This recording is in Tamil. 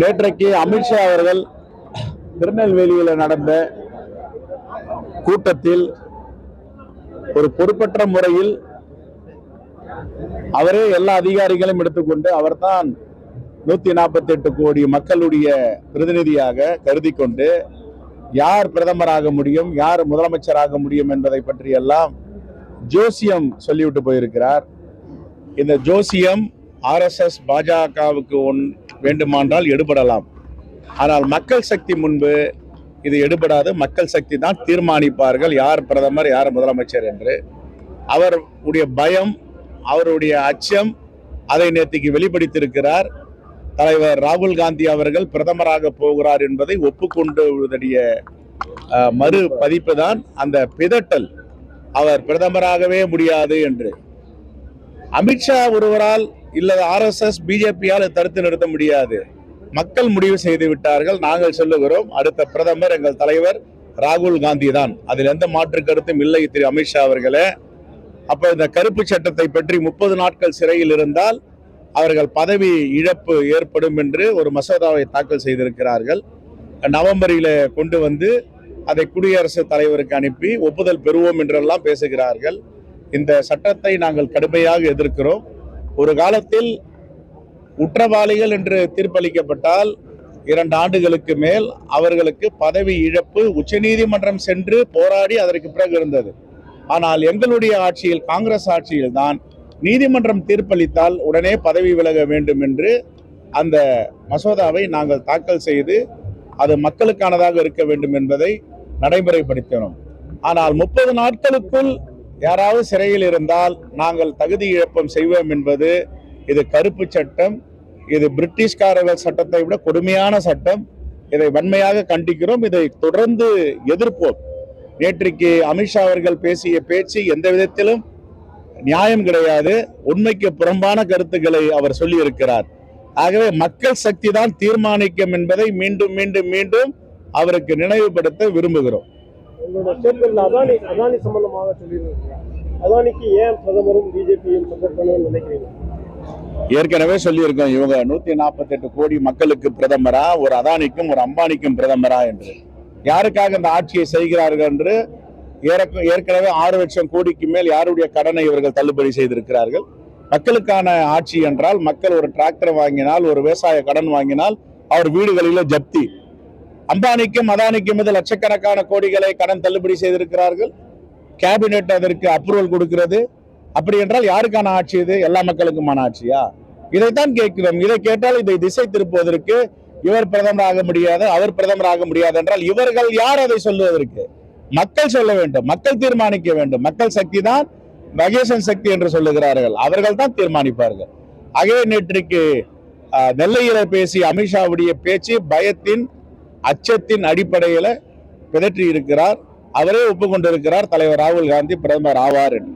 நேற்றைக்கு அமித்ஷா அவர்கள் திருநெல்வேலியில் நடந்த கூட்டத்தில் ஒரு பொறுப்பற்ற முறையில் அவரே எல்லா அதிகாரிகளையும் எடுத்துக்கொண்டு அவர்தான் நூத்தி நாற்பத்தி எட்டு கோடி மக்களுடைய பிரதிநிதியாக கருதி கொண்டு யார் பிரதமராக முடியும் யார் முதலமைச்சராக முடியும் என்பதை பற்றியெல்லாம் ஜோசியம் சொல்லிவிட்டு போயிருக்கிறார். இந்த ஜோசியம் ஆர்எஸ்எஸ் பாஜகவுக்கு ஒன் வேண்டுமானால் எடுபடலாம். ஆனால் மக்கள் சக்தி முன்பு இது எடுபடாது. மக்கள் சக்தி தான் தீர்மானிப்பார்கள். யார் பிரதமர் யார் முதலமைச்சர் என்று. அவருடைய பயம் அவருடைய அச்சம் அதை நேற்றுக்கு வெளிப்படுத்தியிருக்கிறார். தலைவர் ராகுல் காந்தி அவர்கள் பிரதமராக போகிறார் என்பதை ஒப்புக்கொண்டுடைய மறு பதிப்பு தான் அந்த பிதட்டல். அவர் பிரதமராகவே முடியாது என்று. அமித்ஷா ஒருவரால் இல்லது ஆர்எஸ்எஸ் பிஜேபியால் தடுத்து நிறுத்த முடியாது. மக்கள் முடிவு செய்து விட்டார்கள். நாங்கள் சொல்லுகிறோம் அடுத்த பிரதமர் எங்கள் தலைவர் ராகுல் காந்தி தான் அதில் எந்த மாற்று கருத்தும் இல்லை திரு அமித்ஷா அவர்களே. அப்போ இந்த கருப்பு சட்டத்தை பற்றி முப்பது நாட்கள் சிறையில் இருந்தால் அவர்கள் பதவி இழப்பு ஏற்படும் என்று ஒரு மசோதாவை தாக்கல் செய்திருக்கிறார்கள். நவம்பரில் கொண்டு வந்து அதை குடியரசுத் தலைவருக்கு அனுப்பி ஒப்புதல் பெறுவோம் என்றெல்லாம் பேசுகிறார்கள். இந்த சட்டத்தை நாங்கள் கடுமையாக எதிர்க்கிறோம். ஒரு காலத்தில் குற்றவாளிகள் என்று தீர்ப்பளிக்கப்பட்டால் இரண்டு ஆண்டுகளுக்கு மேல் அவர்களுக்கு பதவி இழப்பு உச்சநீதிமன்றம் சென்று போராடி அதற்கு பிறகு இருந்தது. ஆனால் எங்களுடைய ஆட்சியில் காங்கிரஸ் ஆட்சியில் தான் நீதிமன்றம் தீர்ப்பளித்தால் உடனே பதவி விலக வேண்டும் என்று அந்த மசோதாவை நாங்கள் தாக்கல் செய்து அது மக்களுக்கானதாக இருக்க வேண்டும் என்பதை நடைமுறைப்படுத்தினோம். ஆனால் முப்பது நாட்களுக்குள் யாராவது சிறையில் இருந்தால் நாங்கள் தகுதி இழப்பம் செய்வோம் என்பது இது கருப்பு சட்டம். இது பிரிட்டிஷ்காரர்கள் சட்டத்தை விட கொடுமையான சட்டம். இதை வன்மையாக கண்டிக்கிறோம். இதை தொடர்ந்து எதிர்ப்போம். நேற்றைக்கு அமித்ஷா அவர்கள் பேசிய பேச்சு எந்த விதத்திலும் நியாயம் கிடையாது. உண்மைக்கு புறம்பான கருத்துக்களை அவர் சொல்லியிருக்கிறார். ஆகவே மக்கள் சக்தி தான் தீர்மானிக்கும் என்பதை மீண்டும் மீண்டும் மீண்டும் அவருக்கு நினைவுபடுத்த விரும்புகிறோம். உங்களோட ஸ்டேட்மெண்ட்ல அதானி அதானி சம்பந்தமாக சொல்லியிருக்கீங்க அதானிக்கு ஏன் பிரதமரும் பிஜேபியும் நினைக்கிறீங்க? ஏற்கனவே சொல்லியிருக்கோம் இவங்க நூத்தி நாற்பத்தி எட்டு கோடி மக்களுக்கு பிரதமரா ஒரு அதானிக்கும் ஒரு அம்பானிக்கும் பிரதமரா என்று. யாருக்காக இந்த ஆட்சியை செய்கிறார்கள் என்று ஏற்கனவே ஆறு லட்சம் கோடிக்கு மேல் யாருடைய கடனை இவர்கள் தள்ளுபடி செய்திருக்கிறார்கள்? மக்களுக்கான ஆட்சி என்றால் மக்கள் ஒரு டிராக்டர் வாங்கினால் ஒரு விவசாய கடன் வாங்கினால் அவர் வீடுகளில் ஜப்தி. அம்பானிக்கும் அதானிக்கும் இது லட்சக்கணக்கான கோடிகளை கடன் தள்ளுபடி செய்திருக்கிறார்கள். கேபினெட் அதற்கு அப்ரூவல் கொடுக்கிறது. அப்படி என்றால் யாருக்கான ஆட்சி இது? எல்லா மக்களுக்குமான ஆட்சியா? இதைத்தான் கேட்கிறோம். இதை கேட்டால் இதை திசை திருப்புவதற்கு இவர் பிரதமர் ஆக முடியாது அவர் பிரதமர் ஆக முடியாது என்றால் இவர்கள் யார் அதை சொல்லுவதற்கு? மக்கள் சொல்ல வேண்டும். மக்கள் தீர்மானிக்க வேண்டும். மக்கள் சக்தி தான் மகேசன் சக்தி என்று சொல்லுகிறார்கள். அவர்கள் தான் தீர்மானிப்பார்கள். ஆகவே நேற்றுக்கு நெல்லையில பேசிய அமித்ஷாவுடைய பேச்சு பயத்தின் அச்சத்தின் அடிப்படையில பிதற்றி இருக்கிறார் அவரே ஒப்புக்கொண்டிருக்கிறார் தலைவர் ராகுல் காந்தி பிரதமர் ஆவார் என்று.